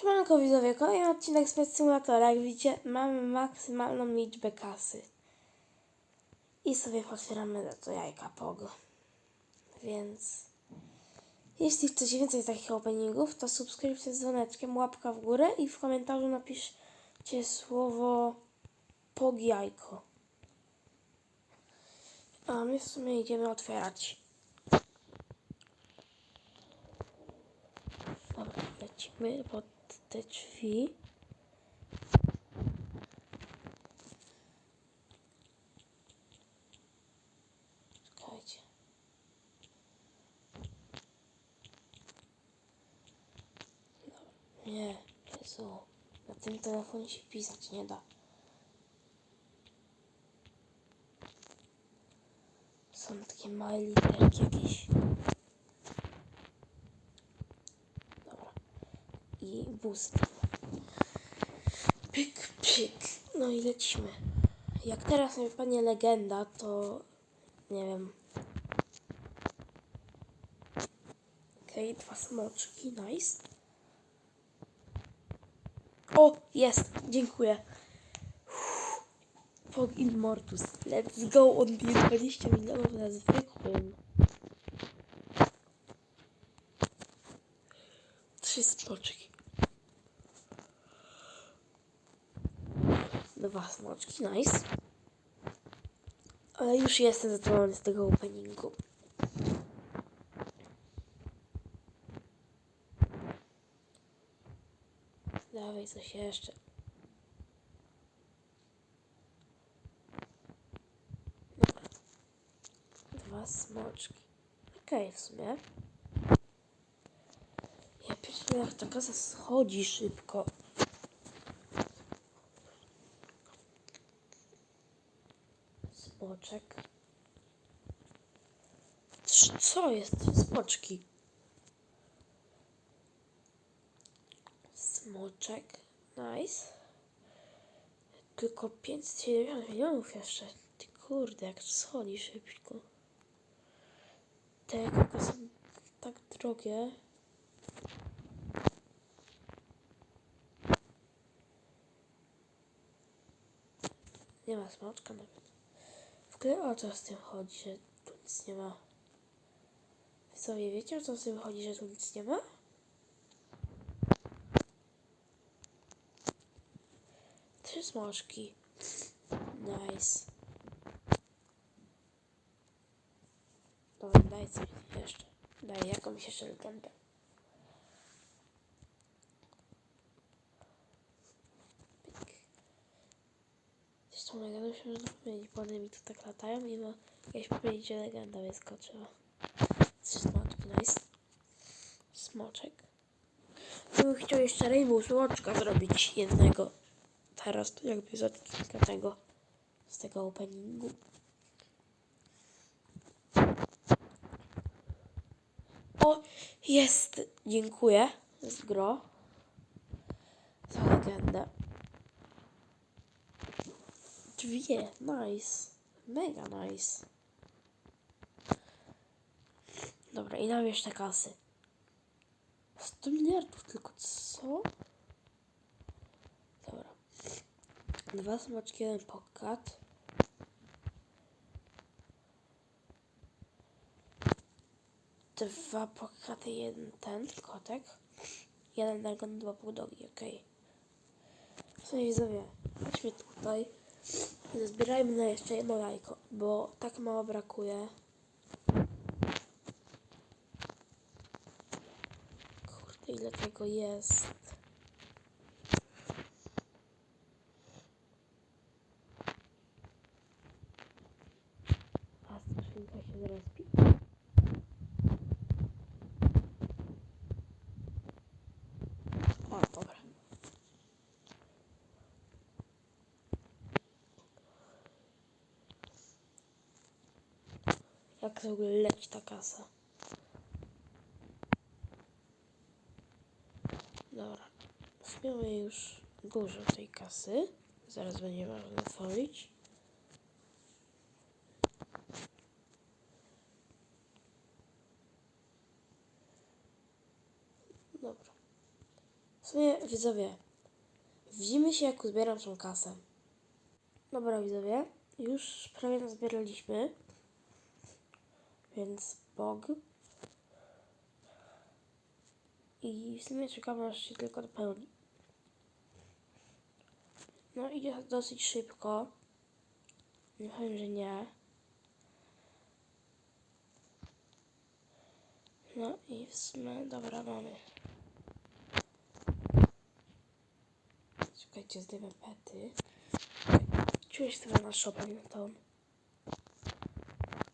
Siemanko widzowie, kolejny odcinek z Pet. Jak widzicie, mamy maksymalną liczbę kasy. I sobie otwieramy za to jajka pogo. Więc jeśli chcecie więcej takich openingów, to subskrypcja z dzwoneczkiem, łapka w górę i w komentarzu napiszcie słowo pog jajko. A my w sumie idziemy otwierać. Dobra, lecimy pod te drzwi. Czekajcie. Dobra. Nie, Jezu. Na tym telefonie się pisać nie da. Są takie małe literki jakieś. I boost. Pyk, pyk. No i lecimy. Jak teraz mi wypadnie legenda, to nie wiem. Okej, dwa smoczki, nice. O, jest, dziękuję. Fog in Mortus. Let's go, on bije 20 milionów na zwykłym. Trzy smoczki. Dwa smoczki, nice. Ale już jestem zadowolony z tego openingu. Dawaj coś jeszcze. Dobra. Dwa smoczki. Okej, w sumie. Ja pierdolę, jak ta kasa schodzi szybko. Smoczek. Co jest? Smoczki. Smoczek. Nice. Tylko 570 milionów jeszcze. Ty kurde, jak to schodzi szybko. Te jajka są tak drogie. Nie ma smoczka nawet. Ogóle o co z tym chodzi, że tu nic nie ma? Wy sobie wiecie o co z tym chodzi, że tu nic nie ma? Trzy smoczki. Nice. Dobra, daj coś jeszcze. Daj jakąś jeszcze legendę. Zresztą legendę się można powiedzieć, bo one mi tu tak latają i no powiedzieć, że legenda wyskoczyła. Smoczki, nice. Smoczek. Bym chciał jeszcze Rainbow Smoczka zrobić jednego. Teraz to jakby z odcinka tego, z tego openingu. O, jest! Dziękuję. Z gro. Za legendę. Dwie. Nice. Mega nice. Dobra, i nam jeszcze kasy. 100 miliardów tylko, co? Dobra. Dwa smaczki, jeden pokat. Dwa pokaty, jeden ten kotek. Jeden dragon, dwa bulldogi, okej. Okay. Słuchaj widzowie, chodźmy tutaj. Zbierajmy na jeszcze jedno jajko, bo tak mało brakuje. Kurde, ile tego jest. A skrzynka się zaraz pi. O, dobra. Jak w ogóle leci ta kasa? Dobra. Mamy już dużo tej kasy. Zaraz będziemy można otworzyć. Dobra. W sumie, widzowie, widzimy się, jak uzbieram tą kasę. Dobra, widzowie, już prawie nazbieraliśmy. Więc bog. I w sumie czekamy, aż się tylko dopełni. No idzie dosyć szybko. Nie powiem, że nie. No i w sumie, dobra, mamy. Czekajcie, zdejmę pety. Czułeś sobie na Chopin na tą.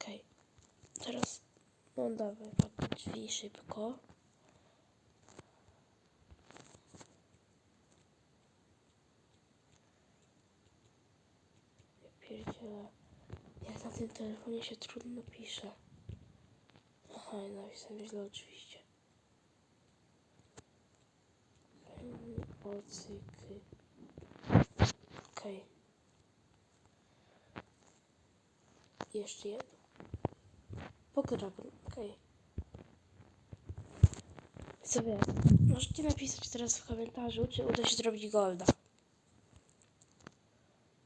Okej. Teraz, no dawaj, pod drzwi szybko. Jak na tym telefonie się trudno pisze. Aha, napisałem źle oczywiście. Ocyky. Okej. Jeszcze jedno. Pogram, okej. Sobie, możecie napisać teraz w komentarzu, czy uda się zrobić golda.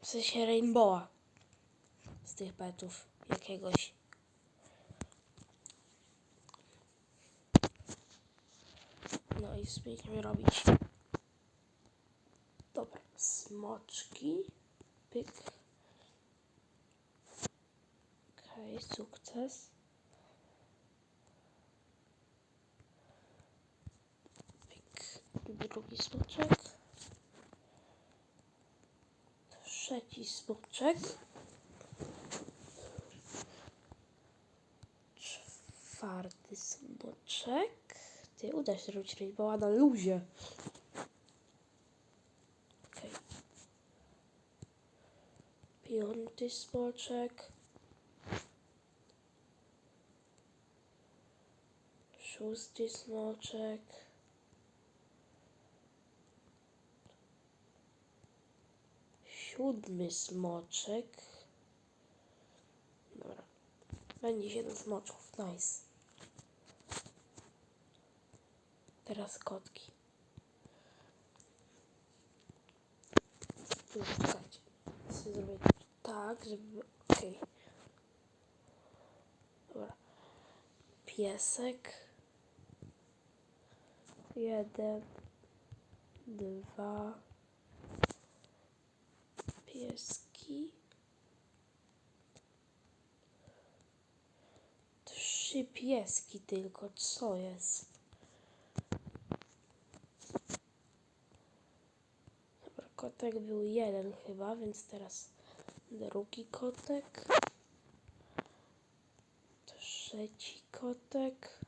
W sensie rainbowa. Z tych petów jakiegoś. No i spróbujemy robić. Dobra, smoczki. Pyk. Okej, sukces. Pyk. Drugi smoczek. Trzeci smoczek. Czwarty smoczek. Ty uda się zrobić rainbowa na luzie. Okej. Piąty smoczek. Szósty smoczek. Siódmy smoczek. Dobra. Będzie siedem smoczków. Nice. Teraz kotki. Już czekajcie. Chcę zrobić tak, żeby... Okej. Dobra. Piesek. Jeden. Dwa. Pieski. Trzy pieski tylko. Co jest? Dobra, kotek był jeden chyba, więc teraz drugi kotek. Trzeci kotek.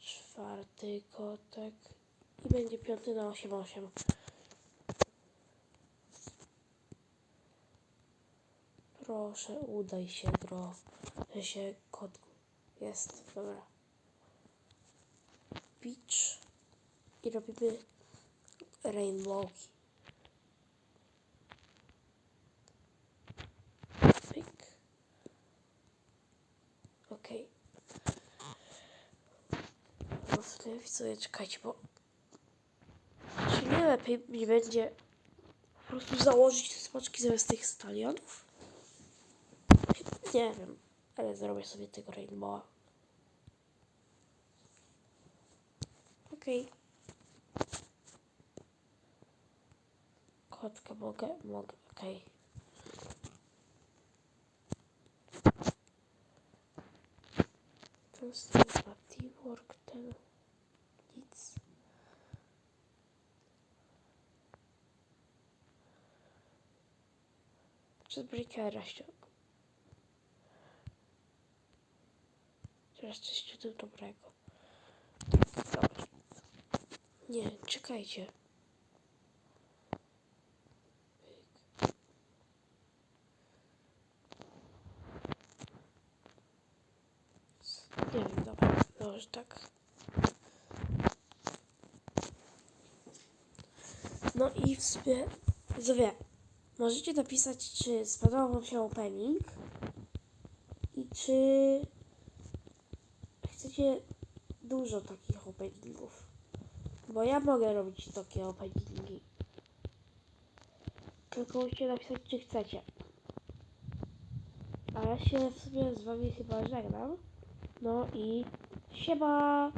Czwarty kotek. I będzie piąty na 8-8. Proszę, udaj się, gro. Się kotku. Jest, dobra. Beach. I robimy rainbowki. Pyk. Okej. No w czekajcie, bo... Lepiej mi będzie po prostu założyć te smoczki zamiast tych stalionów? Nie wiem, ale zrobię sobie tego rainbowa. Okej. Kotka mogę? Mogę, okej. Ten stół ma teamwork, ten nic. Przez breakera ściąg. Teraz coś tu dobrego. Nie, czekajcie. Nie wiem, dobra, może tak. No i w widzowie, możecie napisać, czy spodobał wam się opening i czy chcecie dużo takich openingów. Bo ja mogę robić takie openingi. Tylko musicie napisać, czy chcecie. A ja się w sumie z wami chyba żegnam. No i siema!